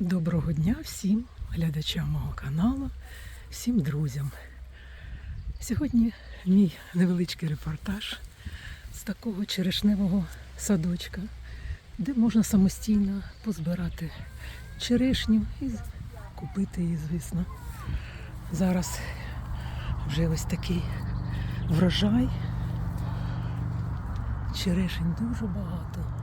Доброго дня всім глядачам мого каналу, всім друзям. Сьогодні мій невеличкий репортаж з такого черешневого садочка, де можна самостійно позбирати черешню і купити її, звісно. Зараз вже ось такий врожай. Черешень дуже багато.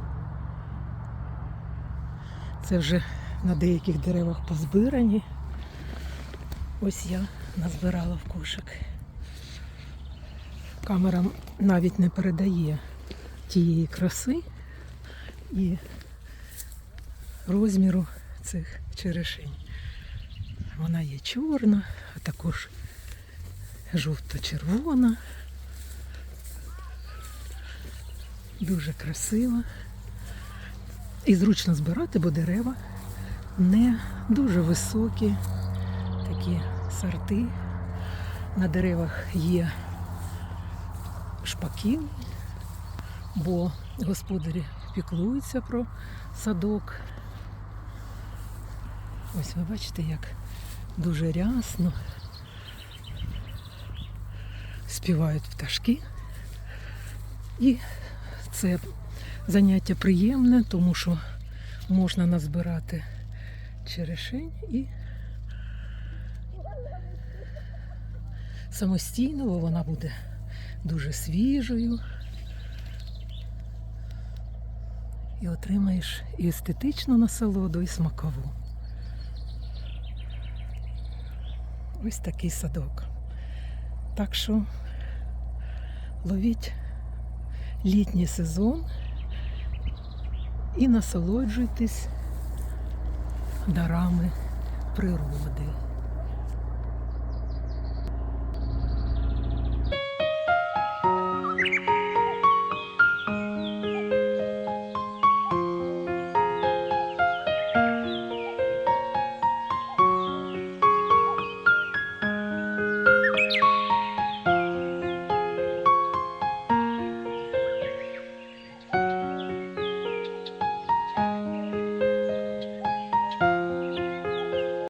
Це вже на деяких деревах позбирані. Ось я назбирала в кошик. Камера навіть не передає тієї краси і розміру цих черешень. Вона є чорна, а також жовто-червона. Дуже красива. І зручно збирати, бо дерева не дуже високі, такі сорти. На деревах є шпаки, бо господарі піклуються про садок. Ось ви бачите, як дуже рясно співають пташки. І це заняття приємне, тому що можна назбирати черешень і самостійно, вона буде дуже свіжою. І отримаєш і естетичну насолоду, і смакову. Ось такий садок. Так що ловіть літній сезон і насолоджуйтесь дарами природи.